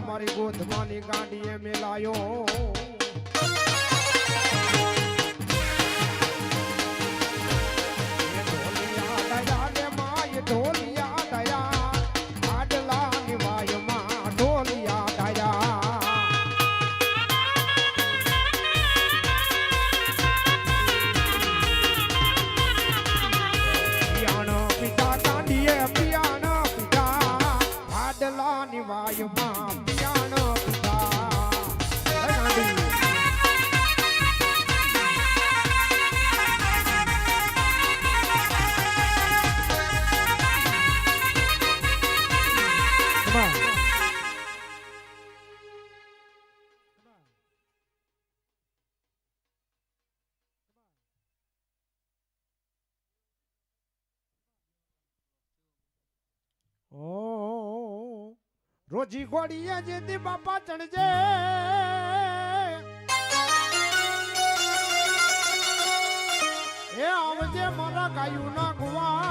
મારી ગોધમાની ગાંડીએ મેલાયો. રોજી ગોળીએ જેથી બાપા ચણજે એ આવજે મારા ગાયું ના ગુવા.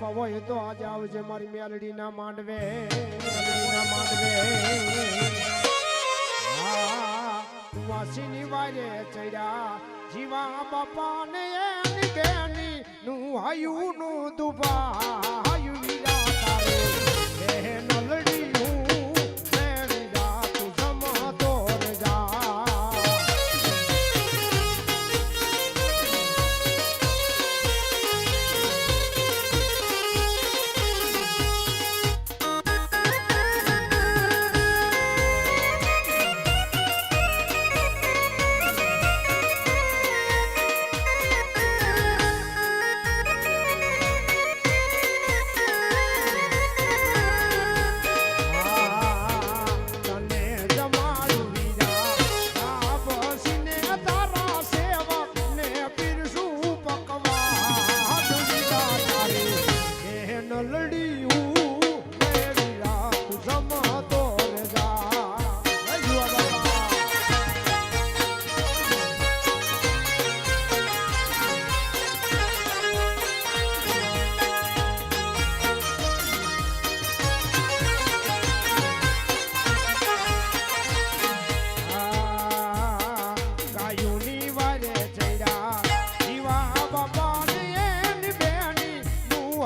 આપવા હોય તો આજે આવજે મારી મેલડીના માંડવે. મેલડીના માંડવે. વાસીની વારે ચડ્યા. જીવા બાપા ને એની બેની નું હાયું નું દુબા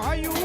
how you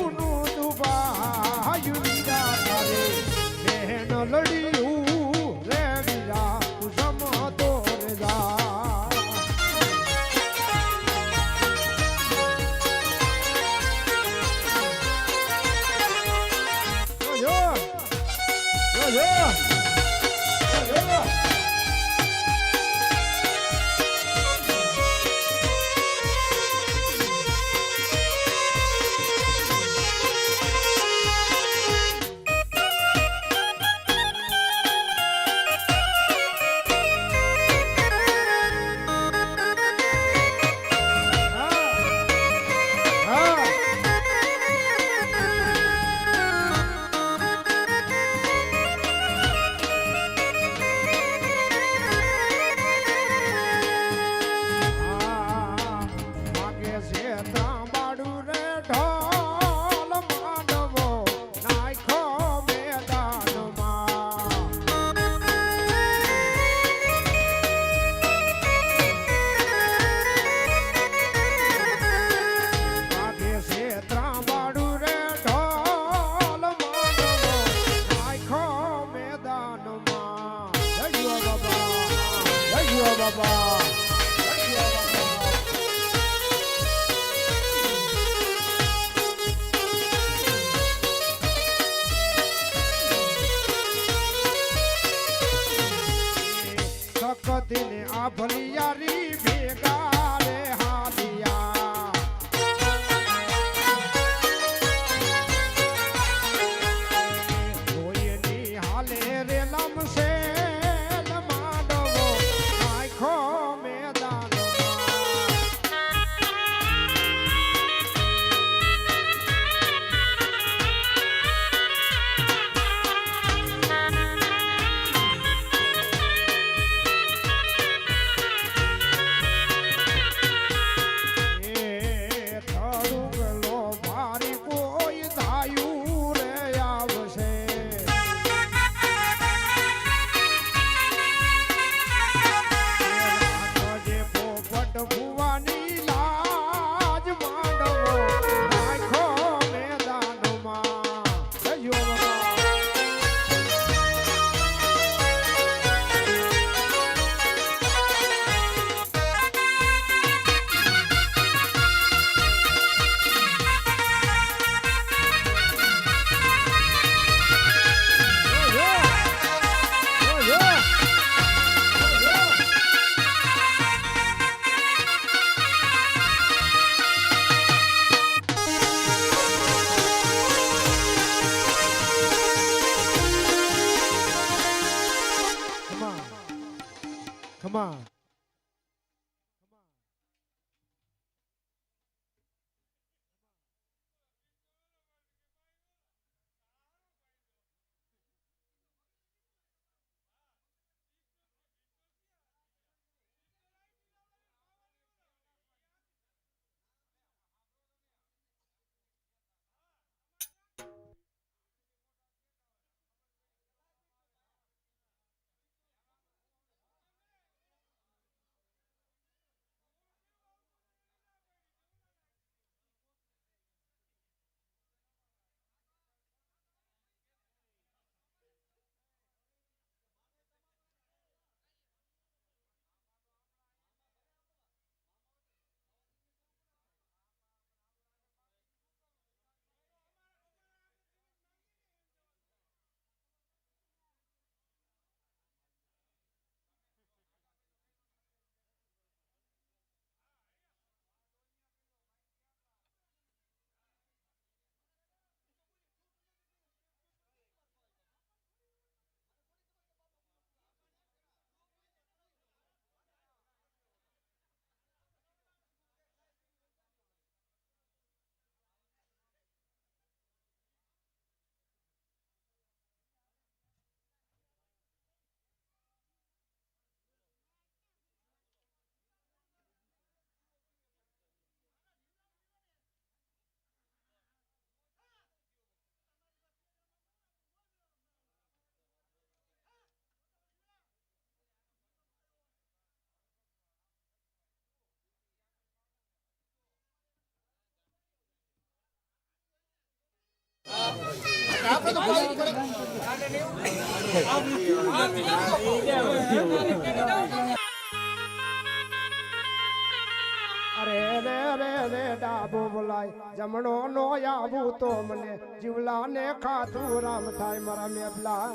અરે રે રે રે, ડાબો બોલાય જમણો નો આવું તો મને જીવલા ને ખાતું રામ થાય મારા મેપલા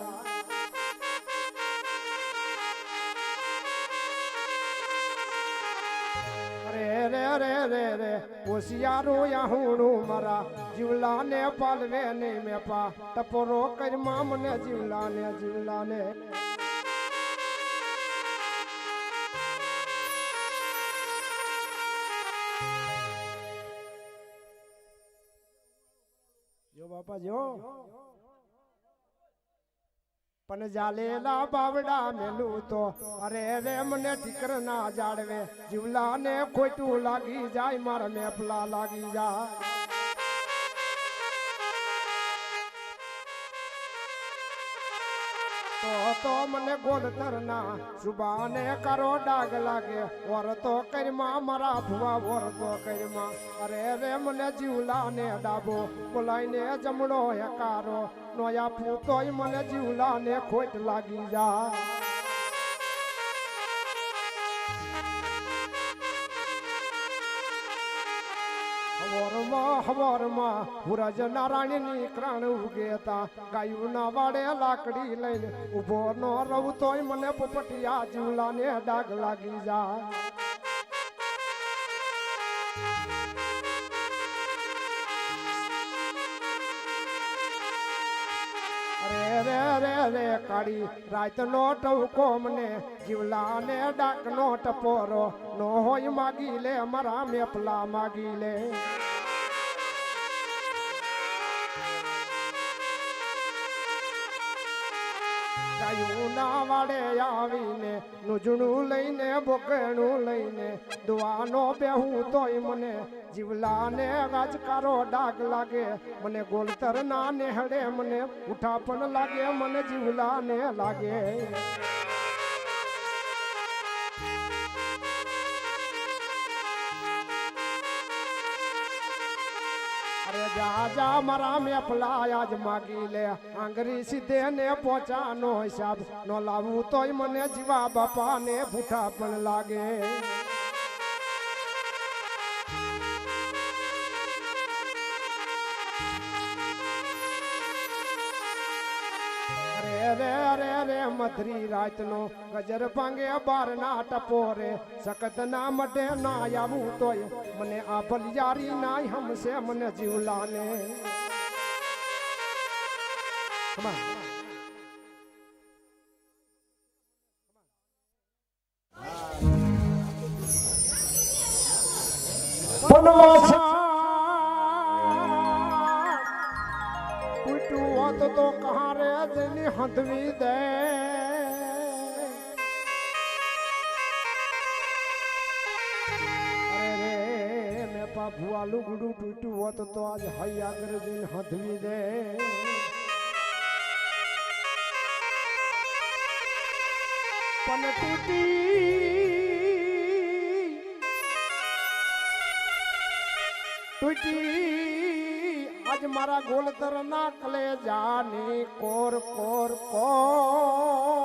હોશિયારો યાહુણું મારા જીવલા ને પાલવે ને મેપા. ટપોરો કરમાં મને જીવલા ને જીવલા ને જો બાપા, જો. પણ જાલેલા બાવડા મેલું તો. અરે રે, મને ઠીકર ના જાડવે જીવલા ને ખોટું લાગી જાય, મારા મેપલા લાગી જાય. તો તો મને ગોળતર ના સુબાને કરો ડાગ લાગે. ઓર તો કરીમાં મારા ભુવા ઓર તો કરીમાં અરે રે, મને જીવલા ને ડાબો. બોલાઈને જમણો હેકારો. નોયા પૂતોય મને જીવલા ને ખોટ લાગી જા. હવરમાં હવરમાં હુરજ નારાયણની ક્રાણ ઉગેતા ગાયુના વાડે લાકડી લઈને ઊભો ન રહું તોય મને પોપટિયા જીવલાને ડાગ લાગી જાય રે કાળી રાત નો ટવકો મને જીવલા ને ડાક નો ટપોરો, નો હોય માગી લે, મારા મેપલા માગી લે. ના વાડે આવીને નુજણું લઈને બોકણું લઈને દુવાનો બેહું તોય મને. જીવલાને રાજકારો ડાગ લાગે, મને ગોલતર ના નેહડે મને ઉઠા પણ લાગે, મને જીવલાને લાગે. અરે જા જા મારા મેપલા આજ માગી લે. આંગરી સીધે ને પોચાનો હિસાબ નો લાવું તોય મને જીવા બાપા ને ભૂઠા પણ લાગે. રે રે રે મધરી રાતનો ગજર ભાંગે બાર ના ટપો રે. સખત ના મટે ના આવું તોય મને આ ભલિયારી ના હમશે મને જીવલાને. વનવાસા. ઉલટું હોત તો રે, મેં પા ભુવા લુગડું તૂટ્યું હોત તો આજ હૈ આગળ જઈને હંધવી દે. પણ તૂટી તૂટી આજ મારા કલે જાની કોર કોર કોર.